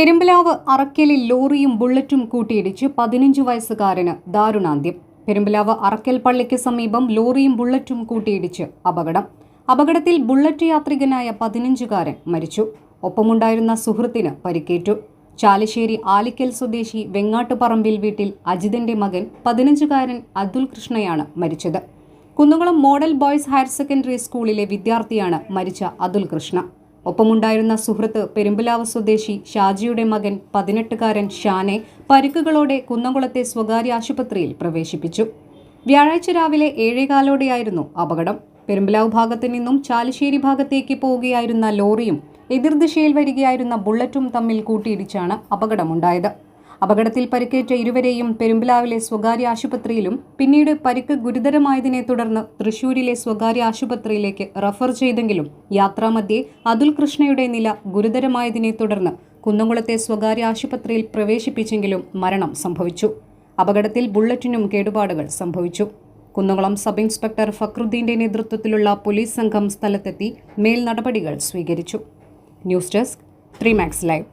പെരുമ്പലാവ് അറക്കലിൽ ലോറിയും ബുള്ളറ്റും കൂട്ടിയിടിച്ച് പതിനഞ്ച് വയസ്സുകാരന് ദാരുണാന്ത്യം. പെരുമ്പലാവ് അറക്കൽ പള്ളിക്ക് സമീപം ലോറിയും ബുള്ളറ്റും കൂട്ടിയിടിച്ച് അപകടം. അപകടത്തിൽ ബുള്ളറ്റ് യാത്രികനായ പതിനഞ്ചുകാരൻ മരിച്ചു. ഒപ്പമുണ്ടായിരുന്ന സുഹൃത്തിന് പരിക്കേറ്റു. ചാലശ്ശേരി ആലിക്കൽ സ്വദേശി വെങ്ങാട്ടുപറമ്പിൽ വീട്ടിൽ അജിതന്റെ മകൻ പതിനഞ്ചുകാരൻ അതുൽ കൃഷ്ണയാണ് മരിച്ചത്. Kunnamkulam model boys higher secondary സ്കൂളിലെ വിദ്യാർത്ഥിയാണ് മരിച്ച അതുൽ കൃഷ്ണ. ഒപ്പമുണ്ടായിരുന്ന സുഹൃത്ത് പെരുമ്പലാവ് സ്വദേശി ഷാജിയുടെ മകൻ പതിനെട്ടുകാരൻ ഷാനെ പരിക്കുകളോടെ കുന്നംകുളത്തെ സ്വകാര്യ ആശുപത്രിയിൽ പ്രവേശിപ്പിച്ചു. വ്യാഴാഴ്ച രാവിലെ ഏഴേകാലോടെയായിരുന്നു അപകടം. പെരുമ്പലാവ് ഭാഗത്തു നിന്നും ചാലിശ്ശേരി ഭാഗത്തേക്ക് പോവുകയായിരുന്ന ലോറിയും എതിർദിശയിൽ വരികയായിരുന്ന ബുള്ളറ്റും തമ്മിൽ കൂട്ടിയിടിച്ചാണ് അപകടമുണ്ടായത്. അപകടത്തിൽ പരിക്കേറ്റ ഇരുവരെയും പെരുമ്പലാവിലെ സ്വകാര്യ ആശുപത്രിയിലും പിന്നീട് പരിക്ക് ഗുരുതരമായതിനെ തുടർന്ന് തൃശൂരിലെ സ്വകാര്യ ആശുപത്രിയിലേക്ക് റഫർ ചെയ്തെങ്കിലും യാത്രാമധ്യേ അതുൽ കൃഷ്ണയുടെ നില ഗുരുതരമായതിനെ തുടർന്ന് കുന്നംകുളത്തെ സ്വകാര്യ ആശുപത്രിയിൽ പ്രവേശിപ്പിച്ചെങ്കിലും മരണം സംഭവിച്ചു. അപകടത്തിൽ ബുള്ളറ്റിനും കേടുപാടുകൾ സംഭവിച്ചു. കുന്നംകുളം സബ് ഇൻസ്പെക്ടർ ഫക്രുദ്ദീന്റെ നേതൃത്വത്തിലുള്ള പോലീസ് സംഘം സ്ഥലത്തെത്തി മേൽ നടപടികൾ സ്വീകരിച്ചു. News desk three max live.